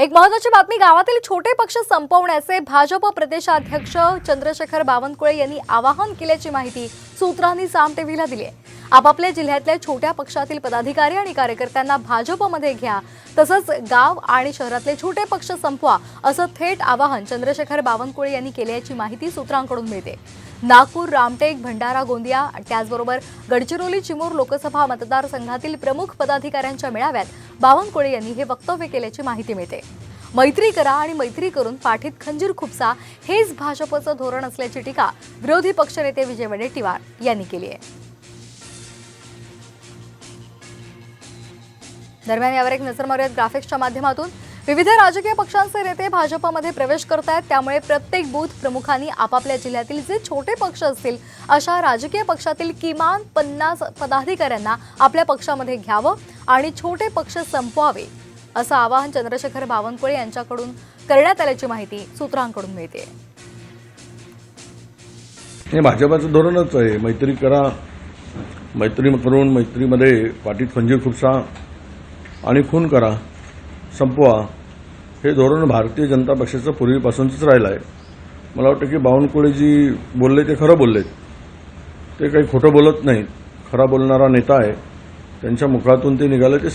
एक महत्वाची बातमी गावातील छोटे पक्ष संपवण्याचे भाजप प्रदेशाध्यक्ष चंद्रशेखर बावनकुळे यांनी आवाहन केल्याची माहिती सूत्रांनी साम टीव्हीला दिली आहे. आपापल्या जिल्ह्यातल्या छोट्या पक्षातील पदाधिकारी आणि कार्यकर्त्यांना भाजपमध्ये घ्या. तसंच गाव आणि शहरातले छोटे पक्ष संपवा असं थेट आवाहन चंद्रशेखर बावनकुळे यांनी केल्याची माहिती सूत्रांकडून मिळते. नागपूर रामटेक भंडारा गोंदिया त्याचबरोबर गडचिरोली चिमूर लोकसभा मतदारसंघातील प्रमुख पदाधिकाऱ्यांच्या मेळाव्यात बावनकुळे यांनी हे वक्तव्य केल्याची माहिती मिळते. मैत्री करा आणि मैत्री करून पाठीत खंजीर खुपसा हेच भाजपचं धोरण असल्याची टीका विरोधी पक्षनेते विजय वडेट्टीवार यांनी केली आहे. दरम्यान यावर एक नजर मारूयात ग्राफिक्सच्या माध्यमातून. विविध राजकीय पक्षांचे नेते भाजपमध्ये प्रवेश करत आहेत त्यामुळे प्रत्येक बूथ प्रमुखांनी आपापल्या जिल्ह्यातील जे छोटे पक्ष असतील अशा राजकीय पक्षातील किमान पन्नास पदाधिकाऱ्यांना आपल्या पक्षामध्ये घ्यावं आणि छोटे पक्ष संपवावे असं आवाहन चंद्रशेखर बावनकुळे यांच्याकडून करण्यात आल्याची माहिती सूत्रांकडून मिळते. हे भाजपाचं धोरणच आहे. मैत्री करा. मैत्री करून मैत्रीमध्ये पाटील संजीव खुपसा. आणि खून करा संपवा. हे धोरण भारतीय जनता पक्षाचं पूर्वीपासूनच राहिलं आहे मला वाटतं की बावनकुळे जी बोलले ते खरं बोललेत. ते काही खोटं बोलत नाहीत. खरा बोलणारा नेता आहे. त्यांच्या मुखातून ते निघालं ते